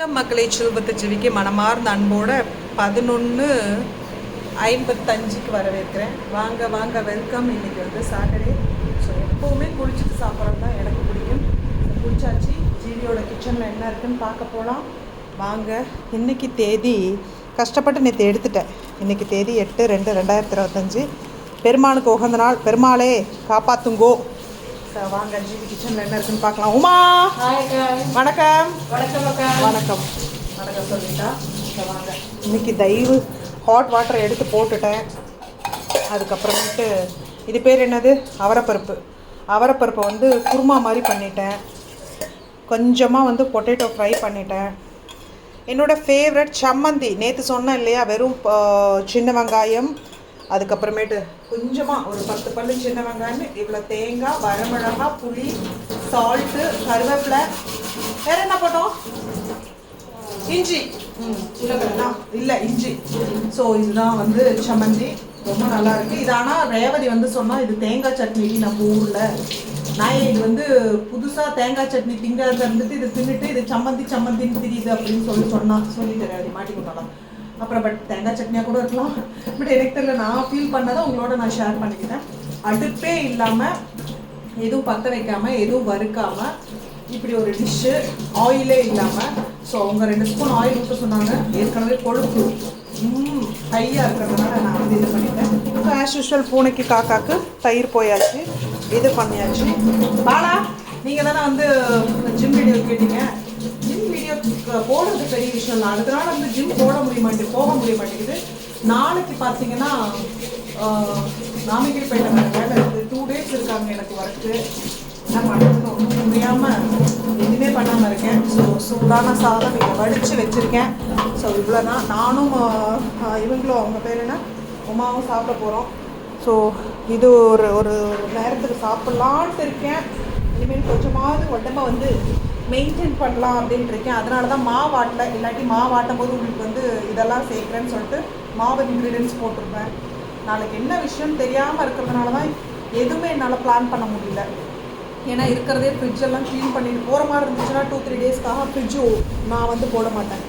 வணக்கம் மக்களை செல்வத்து செவிக்கு மனமார்ந்த அன்போட பதினொன்று ஐம்பத்தஞ்சுக்கு வரவேற்கிறேன். வாங்க வாங்க வெல்கம் இன்றைக்கி வந்து சாட்டர்டே ஸோ எப்போவுமே குளிச்சுட்டு சாப்பிட்றது தான் எனக்கு பிடிக்கும். குளிச்சாச்சு. ஜீவியோட கிச்சனில் என்ன இருக்குன்னு பார்க்க போகலாம் வாங்க இன்னைக்கு தேதி கஷ்டப்பட்டு நேற்று எடுத்துட்டேன். இன்றைக்கி தேதி எட்டு ரெண்டு ரெண்டாயிரத்தி இருபத்தஞ்சி. பெருமாளுக்கு உகந்த நாள். பெருமாளே காப்பாற்றுங்கோ வாங்க ஜீவி கிச்சனில் என்ன இருக்குன்னு பார்க்கலாம். உமா! வணக்கம். வணக்கம் வணக்கம். வணக்கம் சொல்லிட்டா? வாங்க. இன்னைக்கு தயவு ஹாட் வாட்டர் எடுத்து போட்டுட்டேன். அதுக்கப்புறமேட்டு இது பேர் என்னது? அவரைப்பருப்பு. அவரைப்பருப்பை வந்து குருமா மாதிரி பண்ணிட்டேன். கொஞ்சமாக வந்து பொட்டேட்டோ ஃப்ரை பண்ணிட்டேன். என்னோட ஃபேவரட் சம்மந்தி. நேற்று சொன்னேன் இல்லையா வெறும் சின்ன வெங்காயம் அதுக்கப்புறமேட்டு கொஞ்சமாக ஒரு பத்து பல்லு சின்ன வெங்காயம் இவ்வளோ தேங்காய் வரமிளகா புளி சால்ட்டு கருவேப்பிலை. வேற என்ன போட்டோம்? இஞ்சி. ம் இல்லை இஞ்சி. ஸோ இதுதான் வந்து சம்மந்தி. ரொம்ப நல்லா இருக்கு. இது ஆனால் ரேவதி வந்து சொன்னால் இது தேங்காய் சட்னி நம்ம ஊரில். நான் இது வந்து புதுசாக தேங்காய் சட்னி திங்காத இருந்துட்டு இது தின்னுட்டு இது சம்மந்தி சம்மந்தின்னு தெரியுது அப்படின்னு சொல்லி சொன்னா. சொல்லிட்டு ரேவதி. மாட்டி கொண்டாலாம் அப்புறம் பட் தேங்காய் சட்னியாக கூட இருக்கலாம். பட் எனக்கு தெரியல நான் ஃபீல் பண்ணதை உங்களோட நான் ஷேர் பண்ணிக்கிட்டேன். அடுப்பே இல்லாமல் எதுவும் பற்ற வைக்காமல் எதுவும் வறுக்காமல் இப்படி ஒரு டிஷ்ஷு ஆயிலே இல்லாமல் ஸோ அவங்க ரெண்டு ஸ்பூன் ஆயில் ஊற்ற சொன்னாங்க. ஏற்கனவே கொழுப்பு. ஹையாக இருக்கிறதுனால நான் வந்து இது பண்ணிட்டேன். ஸோ ஆஸ் யூஷுவல் பூனைக்கு காக்காக்கு தயிர் போயாச்சு. இது பண்ணியாச்சு. பாலா நீங்கள் தானே வந்து ஜிம் வீடியோ கேட்டீங்க. போடுறது பெரிய விஷயம் இல்லை. அடுத்த நாள் வந்து ஜிம் போட முடிய மாட்டேங்குது போக முடிய மாட்டேங்குது. நாளைக்கு பார்த்தீங்கன்னா நாமிகிரிப்பேட்டை வேலை இருக்குது டூ டேஸ் இருக்காங்க எனக்கு ஒர்க்கு என்ன பண்ணுறதுன்னு ஒன்றும் முடியாமல் எதுவுமே பண்ணாமல் இருக்கேன். ஸோ சூடான சாதம் இங்கே வடித்து வச்சுருக்கேன். ஸோ இவ்வளோ தான் நானும் இவங்களும் அவங்க பேர் என்ன? உமாவும் சாப்பிட போகிறோம் ஸோ இது ஒரு ஒரு ஒரு நேரத்துக்கு சாப்பிட்லான்ட்டு இருக்கேன். இனிமேல் கொஞ்சமாவது உடம்ப வந்து மெயின்டைன் பண்ணலாம் அப்படின்ட்டு இருக்கேன். அதனால தான் மாவாட்டல இல்லாட்டி மாவாட்டும் போது உங்களுக்கு வந்து இதெல்லாம் சேர்க்குறேன்னு சொல்லிட்டு மாவு இன்க்ரீடியன்ஸ் போட்டிருப்பேன். நாளைக்கு என்ன விஷயம் தெரியாமல் இருக்கிறதுனால தான் எதுவுமே என்னால் பிளான் பண்ண முடியல. ஏன்னா இருக்கிறதே ஃப்ரிட்ஜெல்லாம் க்ளீன் பண்ணிட்டு போகிற மாதிரி இருந்துச்சுன்னா டூ த்ரீ டேஸ்க்காக ஃப்ரிட்ஜு நான் வந்து போட மாட்டேன்.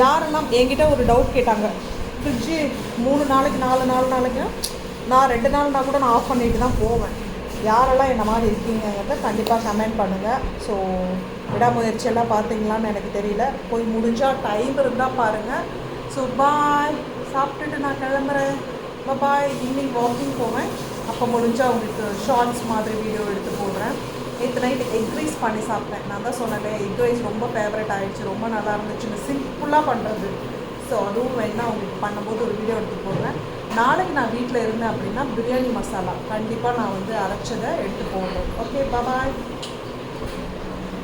யாரெல்லாம் என்கிட்ட ஒரு டவுட் கேட்டாங்க. ஃப்ரிட்ஜு மூணு நாளைக்கு நாலு நாலு நாளைக்கு நான் ரெண்டு நாள்னா கூட நான் ஆஃப் பண்ணிட்டு தான் போவேன். யாரெல்லாம் என்ன மாதிரி இருக்கீங்கிறத கண்டிப்பாக கமெண்ட் பண்ணுங்கள் ஸோ விடாமுயற்சியெல்லாம் பார்த்தீங்களான்னு எனக்கு தெரியல. போய் முடிஞ்சால் டைம் இருந்தால் பாருங்கள் ஸோ பாய் சாப்பிட்டுட்டு நான் கிளம்புறேன். பாய் ஈவினிங் வாக்கிங் போவேன். அப்போ முடிஞ்சால் உங்களுக்கு ஷார்ட்ஸ் மாதிரி வீடியோ எடுத்து போடுறேன். நேற்று நைட் எக் ரைஸ் பண்ணி சாப்பிட்டேன். நான் தான் சொன்னேன் எக் ரைஸ் ரொம்ப ஃபேவரட் ஆகிடுச்சு ரொம்ப நல்லா இருந்துச்சுன்னு சிம்பிளாக பண்ணுறது ஸோ அதுவும் வேணால் உங்களுக்கு பண்ணும்போது ஒரு வீடியோ எடுத்து போடுறேன். நாளைக்கு நான் வீட்டில் இருந்தேன் அப்படின்னா பிரியாணி மசாலா. கண்டிப்பாக நான் வந்து அரைச்சதை எடுத்து போகணும் ஓகே பாய்